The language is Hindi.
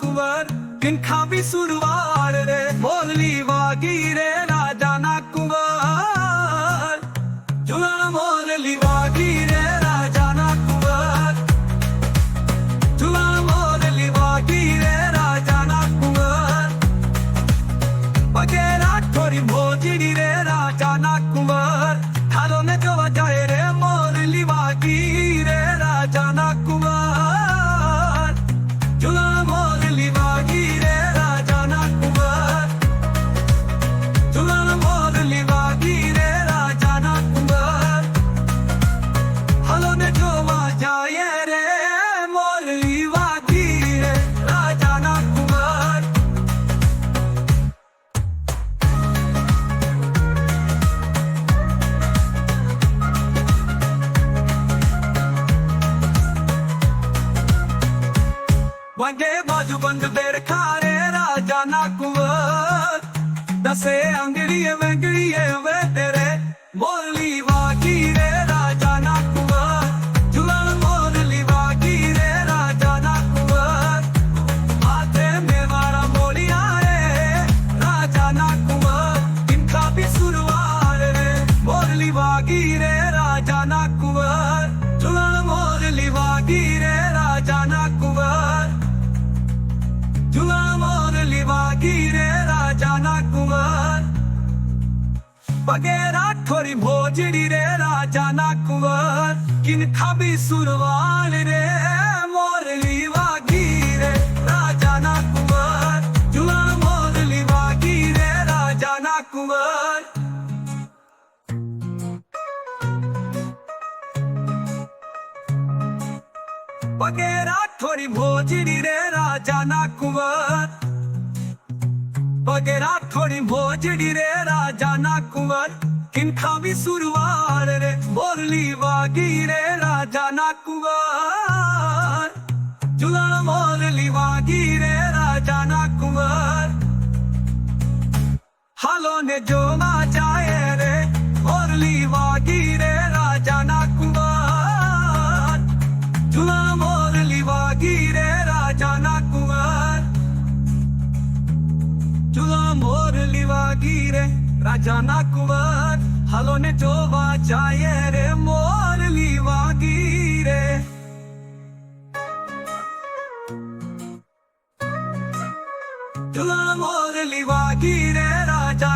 ಕುವರ್ ಕಿಂಖಾಬಿ ಸುರುವಾಳ ರೇ ಮೋಲಿ ವಾಗಿ ರೇ ರಾಜಾನ ಕುವರ್ ಜುಳ ಮೋರಲಿ ವಾ वांगे बाजू बंद देर खारे राजा ना कुंवर दसे अंगड़िए बगेरा थोड़ी भोजड़ी रे राजा ना कुंवर किन खाबी सुरवाल रे, मोरली वागी रे राजा ना कुंवर जुला मोरली वागी रे राजा ना कुंवर बगेरा थोड़ी भोजड़ी रे राजा ना कुंवर बगेरा थोड़ी भोजड़ी रे, राजा ना कुंवर। किंखा भी सुरवार रे बोली वागी रे, राजा ना कुंवर। जुलान मोरली वागी रे, राजा ना कुंवर। हालो ने जो ना चाहे रे मोरली कुवर कुंवर। हलो ने जो जाए रे, मोर ली रे जुला मोर ली रे राजा